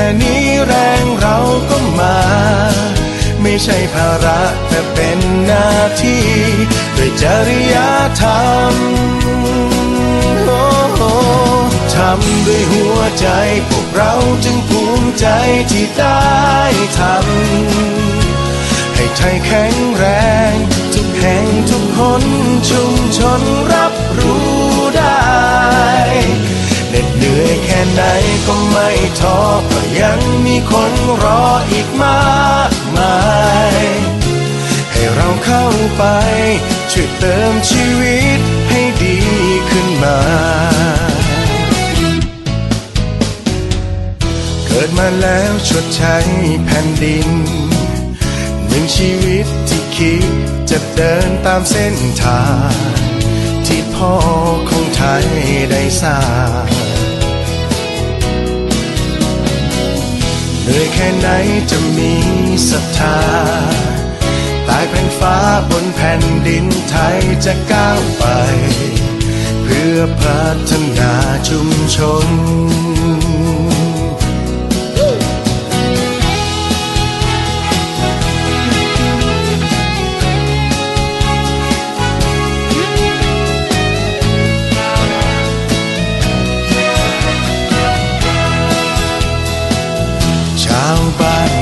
ค่นี้แรงเราก็มา ไม่ใช่ภาระแต่เป็นหน้าที่ ด้วยจริยธรรมโอโหทำด้วยหัวใจพวกเราจึงภูมิใจที่ได้ทำให้ไทยแข็งแรงทุกแห่งทุกคนชุมชนรับรู้ได้เหน็ดเหนื่อยแค่ไหนก็ ท้อก็ยังมีคนรออีกมากมาย ให้เราเข้าไป ช่วยเติมชีวิตให้ดีขึ้นมา เกิดมาแล้วชดใช้แผ่นดิน หนึ่งชีวิตที่คิดจะเดินตามเส้นทางที่พ่อของไทยได้สร้าง เหนื่อยแค่ไหนจะมีศรัทธาตายแผ่นฟ้าบนแผ่นดินไทยจะก้าวไป เพื่อพัฒนาชุมชน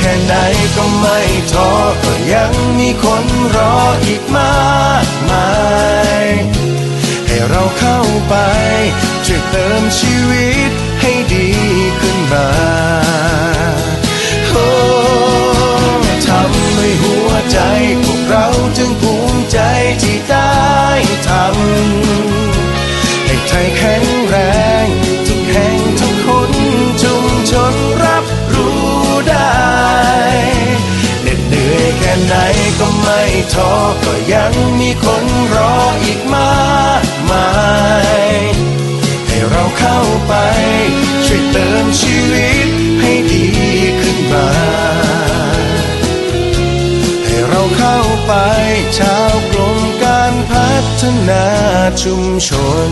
แค่ไหนก็ไม่ท้อก็ยังมีคนรออีกมากมายให้เราเข้าไปช่วยเติมชีวิต ท้อก็ยังมีคนรออีกมากมายให้เราเข้าไป ช่วยเติมชีวิตให้ดีขึ้นมา ให้เราเข้าไปชาวกรมการพัฒนาชุมชน